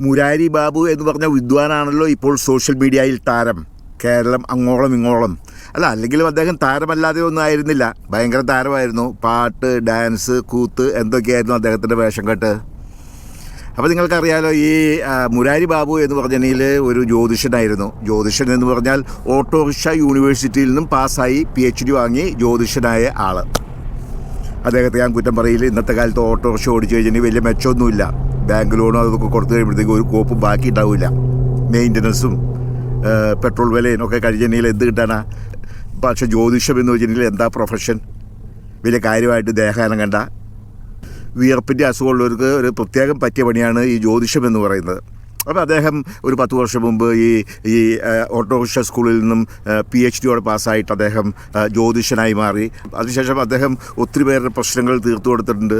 മുരാരി ബാബു എന്ന് പറഞ്ഞ വിദ്വാനാണല്ലോ ഇപ്പോൾ സോഷ്യൽ മീഡിയയിൽ താരം. കേരളം അങ്ങോളം ഇങ്ങോളം. അല്ല അല്ലെങ്കിലും അദ്ദേഹം താരമല്ലാതെ ഒന്നും ആയിരുന്നില്ല. ഭയങ്കര താരമായിരുന്നു. പാട്ട് ഡാൻസ് കൂത്ത് എന്തൊക്കെയായിരുന്നു അദ്ദേഹത്തിന്റെ വേഷം കെട്ട്? അപ്പോൾ നിങ്ങൾക്കറിയാലോ ഈ മുരാരി ബാബു എന്ന് പറഞ്ഞതിൽ ഒരു ജ്യോതിഷനായിരുന്നു. ജ്യോതിഷൻ എന്ന് പറഞ്ഞാൽ ഓട്ടോറിക്ഷ യൂണിവേഴ്സിറ്റിയിൽ നിന്നും പാസ്സായി പി എച്ച് ഡി വാങ്ങി ജ്യോതിഷനായ ആൾ അദ്ദേഹത്തെ ഞാൻ കുറ്റം പറയില്ല. ഇന്നത്തെ കാലത്ത് ഓട്ടോറിക്ഷ ഓടിച്ചു കഴിഞ്ഞാൽ വലിയ മെച്ചമൊന്നുമില്ല ബാങ്ക് ലോണും അതൊക്കെ കൊടുത്തു കഴിയുമ്പോഴത്തേക്ക് ഒരു കോപ്പ് ബാക്കി ഉണ്ടാവില്ല മെയിന്റനൻസും പെട്രോൾ വിലയും ഒക്കെ കഴിഞ്ഞാൽ എന്ത് കിട്ടാനാ? പക്ഷെ ജ്യോതിഷം എന്ന് വെച്ചിട്ടുണ്ടെങ്കിൽ എന്താ പ്രൊഫഷൻ വലിയ കാര്യമായിട്ട് ദേഹാനം കണ്ട. വിയർപ്പിന്റെ അസുഖമുള്ളവർക്ക് ഒരു പ്രത്യേകം പറ്റിയ പണിയാണ് ഈ ജ്യോതിഷം എന്ന് പറയുന്നത്. അപ്പോൾ അദ്ദേഹം ഒരു പത്ത് വർഷം മുമ്പ് ഈ ഈ ഓട്ടോറിക്ഷ സ്കൂളിൽ നിന്നും പി എച്ച് ഡിയോടെ പാസ്സായിട്ട് അദ്ദേഹം ജ്യോതിഷനായി മാറി. അതിനുശേഷം അദ്ദേഹം ഒത്തിരി പേരുടെ പ്രശ്നങ്ങൾ തീർത്തു കൊടുത്തിട്ടുണ്ട്.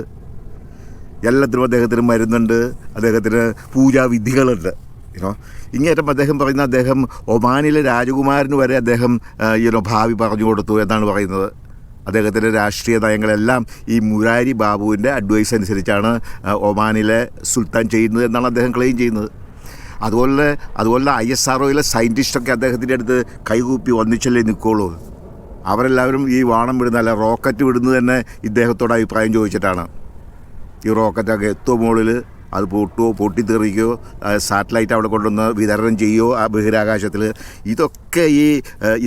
എല്ലാത്തിനും അദ്ദേഹത്തിന് മരുന്നുണ്ട്. അദ്ദേഹത്തിന് പൂജാവിധികളുണ്ട്. യുനോ ഇങ്ങേറ്റം അദ്ദേഹം പറയുന്ന അദ്ദേഹം ഒമാനിലെ രാജകുമാരന് വരെ അദ്ദേഹം യുനോ ഭാവി പറഞ്ഞു കൊടുത്തു എന്നാണ് പറയുന്നത്. അദ്ദേഹത്തിന്റെ രാഷ്ട്രീയ നയങ്ങളെല്ലാം ഈ മുരാരി ബാബുവിന്റെ അഡ്വൈസ് അനുസരിച്ചാണ് ഒമാനിലെ സുൽത്താൻ ചെയ്യുന്നത് എന്നാണ് അദ്ദേഹം ക്ലെയിം ചെയ്യുന്നത്. അതുപോലെ അതുപോലെ ഐ എസ് ആർ ഒയിലെ സയന്റിസ്റ്റൊക്കെ അദ്ദേഹത്തിന്റെ അടുത്ത് കൈകൂപ്പി ഒന്നിച്ചല്ലേ നിൽക്കുള്ളൂ. അവരെല്ലാവരും ഈ വാണം വിടുന്ന അല്ല റോക്കറ്റ് വിടുന്നത് തന്നെ ഇദ്ദേഹത്തോട് അഭിപ്രായം ചോദിച്ചിട്ടാണ്. ഈ റോക്കറ്റൊക്കെ എത്തുമോ മുകളിൽ അത് പൊട്ടുമോ പൊട്ടിത്തെറിക്കുകയോ സാറ്റലൈറ്റ് അവിടെ കൊണ്ടുവന്ന് വിതരണം ചെയ്യുമോ ആ ബഹിരാകാശത്തിൽ ഇതൊക്കെ ഈ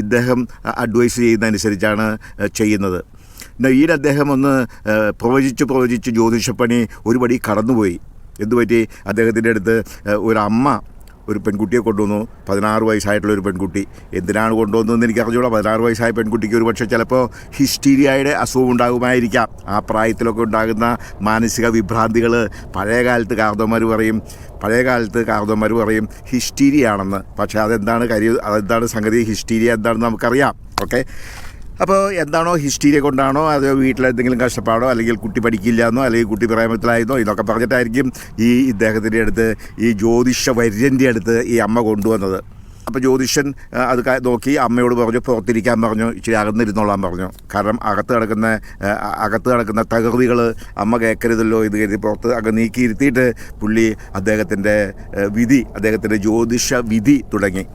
ഇദ്ദേഹം അഡ്വൈസ് ചെയ്യുന്നതനുസരിച്ചാണ് ചെയ്യുന്നത്. ഈട് അദ്ദേഹം ഒന്ന് പ്രവചിച്ച് പ്രവചിച്ച് ജ്യോതിഷപ്പണി ഒരുപടി കടന്നുപോയി. എന്തുപറ്റി? അദ്ദേഹത്തിന്റെ അടുത്ത് ഒരമ്മ ഒരു പെൺകുട്ടിയെ കൊണ്ടുവന്നു. പതിനാറ് വയസ്സായിട്ടുള്ള ഒരു പെൺകുട്ടി. എന്തിനാണ് കൊണ്ടുവന്നതെന്ന് എനിക്ക് അറിഞ്ഞൂടാ പതിനാറ് വയസ്സായ പെൺകുട്ടിക്ക് ഒരു പക്ഷേ ചിലപ്പോൾ ഹിസ്റ്റീരിയയുടെ അസുഖം ഉണ്ടാകുമായിരിക്കാം. ആ പ്രായത്തിലൊക്കെ ഉണ്ടാകുന്ന മാനസിക വിഭ്രാന്തികൾ പഴയ കാലത്ത് പറയും പഴയ കാലത്ത് പറയും ഹിസ്റ്റീരിയ ആണെന്ന് പക്ഷേ അതെന്താണ് കരി അതെന്താണ് സംഗതി? ഹിസ്റ്റീരിയ എന്താണെന്ന് നമുക്കറിയാം. ഓക്കെ? അപ്പോൾ എന്താണോ ഹിസ്റ്റീരിയ കൊണ്ടാണോ അതോ വീട്ടിലെന്തെങ്കിലും കഷ്ടപ്പാടോ അല്ലെങ്കിൽ കുട്ടി പഠിക്കില്ല എന്നോ അല്ലെങ്കിൽ കുട്ടി പ്രേമത്തിലായിരുന്നോ ഇതൊക്കെ പറഞ്ഞിട്ടായിരിക്കും ഈ ഇദ്ദേഹത്തിന്റെ അടുത്ത് ഈ ജ്യോതിഷ വര്യന്റെ അടുത്ത് ഈ അമ്മ കൊണ്ടുവന്നത്. അപ്പോൾ ജ്യോതിഷൻ അത് നോക്കി അമ്മയോട് പറഞ്ഞു പുറത്തിരിക്കാൻ പറഞ്ഞു ഇച്ചിരി അകന്നിരുന്നോളാൻ പറഞ്ഞു. കാരണം അകത്ത് കിടക്കുന്ന അകത്ത് കിടക്കുന്ന തകൃതികൾ അമ്മ കേൾക്കരുതല്ലോ ഇത് കരുതി പുറത്ത് അകം നീക്കിയിരുത്തിയിട്ട് പുള്ളി അദ്ദേഹത്തിന്റെ വിധി അദ്ദേഹത്തിന്റെ ജ്യോതിഷ വിധി തുടങ്ങി.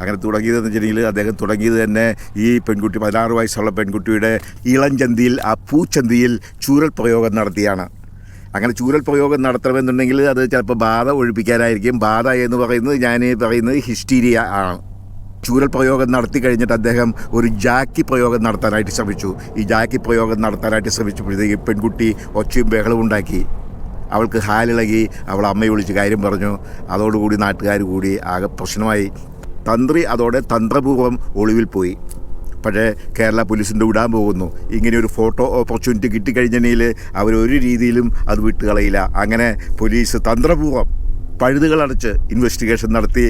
അങ്ങനെ തുടങ്ങിയതെന്ന് വെച്ചിട്ടുണ്ടെങ്കിൽ അദ്ദേഹം തുടങ്ങിയത് തന്നെ ഈ പെൺകുട്ടി പതിനാറ് വയസ്സുള്ള പെൺകുട്ടിയുടെ ഇളഞ്ചന്തിയിൽ ആ പൂച്ചന്തിയിൽ ചൂരൽ പ്രയോഗം നടത്തിയാണ്. അങ്ങനെ ചൂരൽ പ്രയോഗം നടത്തണമെന്നുണ്ടെങ്കിൽ അത് ചിലപ്പോൾ ബാധ ഒഴിപ്പിക്കാനായിരിക്കും. ബാധ എന്ന് പറയുന്നത് ഞാൻ പറയുന്നത് ഹിസ്റ്റീരിയ ആണ്. ചൂരൽ പ്രയോഗം നടത്തി കഴിഞ്ഞിട്ട് അദ്ദേഹം ഒരു ജാക്കി പ്രയോഗം നടത്താനായിട്ട് ശ്രമിച്ചു. ഈ ജാക്കി പ്രയോഗം നടത്താനായിട്ട് ശ്രമിച്ചപ്പോഴത്തേക്ക് പെൺകുട്ടി ഒച്ചയും ബഹളവും ഉണ്ടാക്കി. അവൾക്ക് ഹാലിളകി അവൾ അമ്മയെ വിളിച്ച് കാര്യം പറഞ്ഞു. അതോടുകൂടി നാട്ടുകാർ കൂടി ആകെ പ്രശ്നമായി. തന്ത്രി അതോടെ തന്ത്രപൂർവം ഒളിവിൽ പോയി. പക്ഷേ കേരള പോലീസിന്റെ വിടാൻ പോകുന്നു. ഇങ്ങനെ ഒരു ഫോട്ടോ ഓപ്പർച്യൂണിറ്റി കിട്ടിക്കഴിഞ്ഞെങ്കിൽ അവരൊരു രീതിയിലും അത് വിട്ടുകളയില്ല. അങ്ങനെ പോലീസ് തന്ത്രപൂർവം പഴുതുകളടച്ച് ഇൻവെസ്റ്റിഗേഷൻ നടത്തി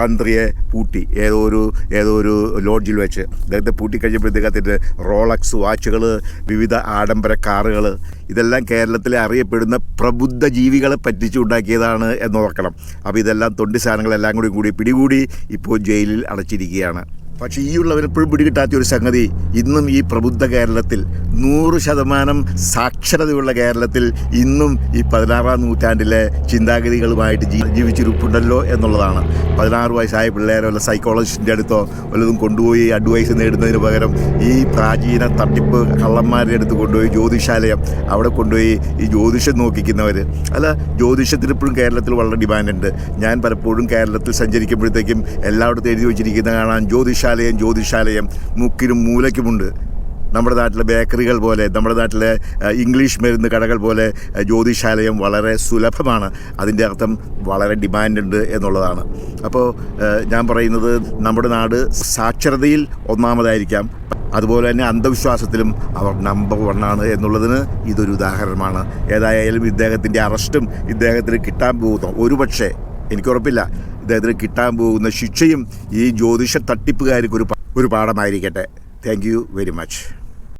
തന്ത്രിയെ പൂട്ടി. ഏതോ ഒരു ഏതോ ഒരു ലോഡ്ജിൽ വെച്ച്. അദ്ദേഹത്തെ പൂട്ടിക്കഴിഞ്ഞപ്പോഴത്തേക്ക് അതിന്റെ റോളക്സ് വാച്ചുകൾ വിവിധ ആഡംബര കാറുകൾ ഇതെല്ലാം കേരളത്തിലെ അറിയപ്പെടുന്ന പ്രബുദ്ധ ജീവികളെ പറ്റിച്ചുണ്ടാക്കിയതാണ് എന്ന് ഓർക്കണം അപ്പോൾ ഇതെല്ലാം തൊണ്ടി സാധനങ്ങളെല്ലാം കൂടി കൂടി പിടികൂടി ഇപ്പോൾ ജയിലിൽ അടച്ചിരിക്കുകയാണ്. പക്ഷേ ഈ ഉള്ളവരെപ്പോഴും പിടികിട്ടാത്ത ഒരു സംഗതി ഇന്നും ഈ പ്രബുദ്ധ കേരളത്തിൽ നൂറ് ശതമാനം സാക്ഷരതയുള്ള കേരളത്തിൽ ഇന്നും ഈ പതിനാറാം നൂറ്റാണ്ടിലെ ചിന്താഗതികളുമായിട്ട് ജീവിച്ചിരിപ്പുണ്ടല്ലോ എന്നുള്ളതാണ്. പതിനാറ് വയസ്സായ പിള്ളേരെ വല്ല സൈക്കോളജിസ്റ്റിന്റെ അടുത്തോ വല്ലതും കൊണ്ടുപോയി അഡ്വൈസ് നേടുന്നതിന് പകരം ഈ പ്രാചീന തട്ടിപ്പ് കള്ളന്മാരുടെ അടുത്ത് കൊണ്ടുപോയി ജ്യോതിഷാലയം അവിടെ കൊണ്ടുപോയി ഈ ജ്യോതിഷം നോക്കിക്കുന്നവർ അല്ല ജ്യോതിഷത്തിന് ഇപ്പോഴും കേരളത്തിൽ വളരെ ഡിമാൻഡുണ്ട്. ഞാൻ പലപ്പോഴും കേരളത്തിൽ സഞ്ചരിക്കുമ്പോഴത്തേക്കും എല്ലായിടത്തും എഴുതി വെച്ചിരിക്കുന്ന കാണാൻ ജ്യോതിഷാലയം ജ്യോതിഷാലയം. മുക്കിനും മൂലയ്ക്കുമുണ്ട്. നമ്മുടെ നാട്ടിലെ ബേക്കറികൾ പോലെ നമ്മുടെ നാട്ടിലെ ഇംഗ്ലീഷ് മരുന്ന് കടകൾ പോലെ ജ്യോതിശാലയം വളരെ സുലഭമാണ്. അതിന്റെ അർത്ഥം വളരെ ഡിമാൻഡുണ്ട് എന്നുള്ളതാണ്. അപ്പോൾ ഞാൻ പറയുന്നത് നമ്മുടെ നാട് സാക്ഷരതയിൽ ഒന്നാമതായിരിക്കാം. അതുപോലെ തന്നെ അന്ധവിശ്വാസത്തിലും അവർ നമ്പർ വണ്ണാണ് എന്നുള്ളതിന് ഇതൊരു ഉദാഹരണമാണ്. ഏതായാലും ഇദ്ദേഹത്തിന്റെ അറസ്റ്റും ഇദ്ദേഹത്തിന് കിട്ടാൻ പോകുന്നു. ഒരുപക്ഷെ എനിക്കുറപ്പില്ല ഇദ്ദേഹത്തിന് കിട്ടാൻ പോകുന്ന ശിക്ഷയും ഈ ജ്യോതിഷ തട്ടിപ്പുകാർക്ക് ഒരു ഒരു പാഠമായിരിക്കട്ടെ. Thank you very much